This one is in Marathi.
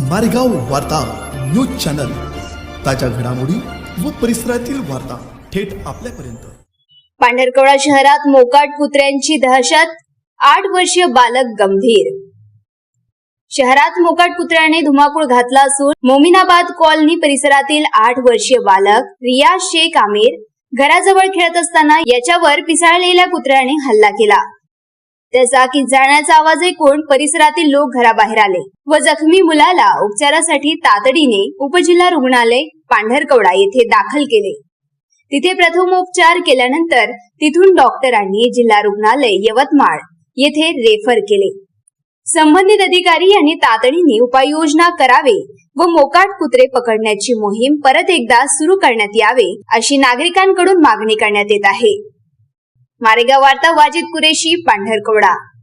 मारेगाव वार्ता न्यूज चॅनल. ताज्या घडामोडी व परिसरातील वार्ता थेट आपल्यापर्यंत. पांढरकवडा शहरात मोकाट कुत्र्यांची दहशत आठ वर्षीय बालक गंभीर. शहरात मोकाट कुत्र्याने धुमाकूळ घातला असून मोमिनाबाद कॉलनी परिसरातील आठ वर्षीय बालक रिया शेख आमिर घराजवळ खेळत असताना याच्यावर पिसाळलेल्या कुत्र्याने हल्ला केला. त्याचा किंचाळण्याचा आवाज ऐकून परिसरातील लोक घराबाहेर आले व जखमी मुलाला उपचारासाठी तातडीने उपजिल्हा रुग्णालय पांढरकवडा येथे दाखल केले. तिथे प्रथमोपचार केल्यानंतर तिथून डॉक्टरांनी जिल्हा रुग्णालय यवतमाळ येथे रेफर केले. संबंधित अधिकारी यांनी तातडीने उपाययोजना करावे व मोकाट कुत्रे पकडण्याची मोहीम परत एकदा सुरू करण्यात यावे अशी नागरिकांकडून मागणी करण्यात येत आहे. मारेगाव वार्ता वाजिद कुरेशी पांढरकवडा.